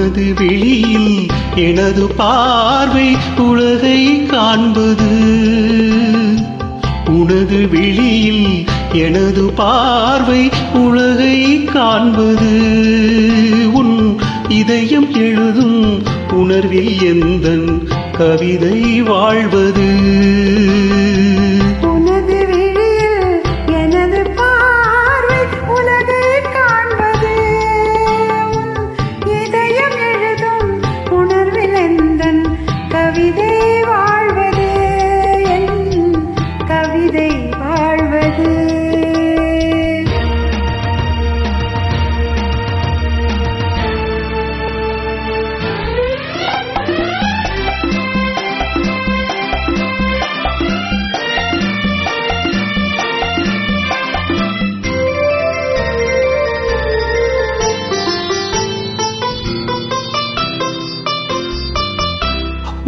உனது விழியில் எனது பார்வை உலகை காண்பது. உனது விழியில் எனது பார்வை உலகை காண்பது. உன் இதயம் எழுதும் உணர்வில் எந்தன் கவிதை வாழ்வது?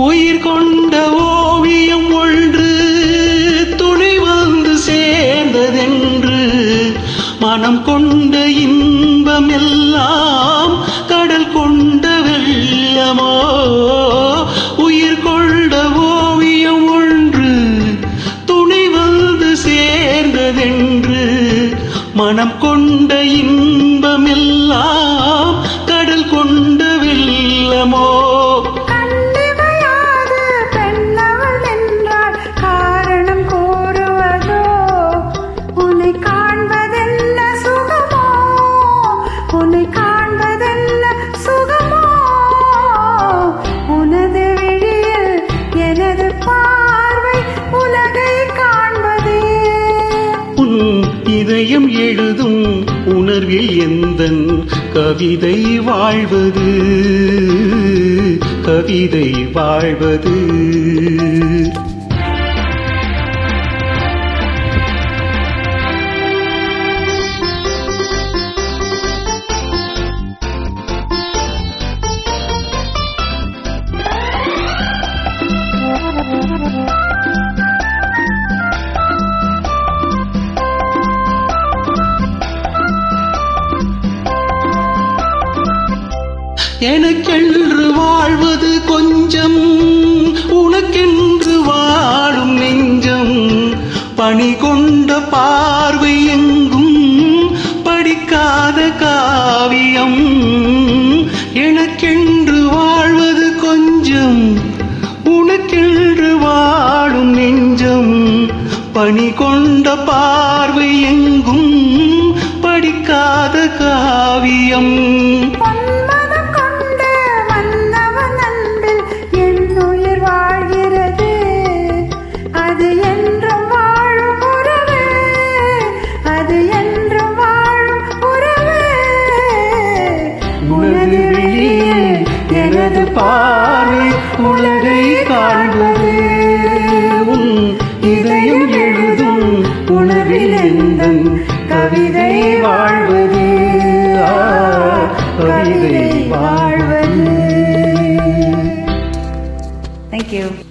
உயிர் கொண்ட ஓவியம் ஒன்று துணை வந்து சேர்ந்ததென்று. மனம் கொண்ட இன்பம் எல்லாம் கடல் கொண்ட வெள்ளமோ? உயிர் கொண்ட ஓவியம் ஒன்று துணை வந்து சேர்ந்ததென்று. மனம் கொண்ட இன்பம் இதயம் எழுதும் உணர்வில் எந்தன் கவிதை வாழ்வது? கவிதை வாழ்வது. எனக்கென்று வாழ்வது கொஞ்சம் உனக்கென்று வாழும் நெஞ்சம். பணி கொண்ட பார்வை எங்கும் படிக்காத காவியம். எனக்கென்று வாழ்வது கொஞ்சம் உனக்கென்று வாழும் நெஞ்சம். பணி கொண்ட பார்வை எங்கும் படிக்காத காவியம். கவிதை வாழ்வது Thank you.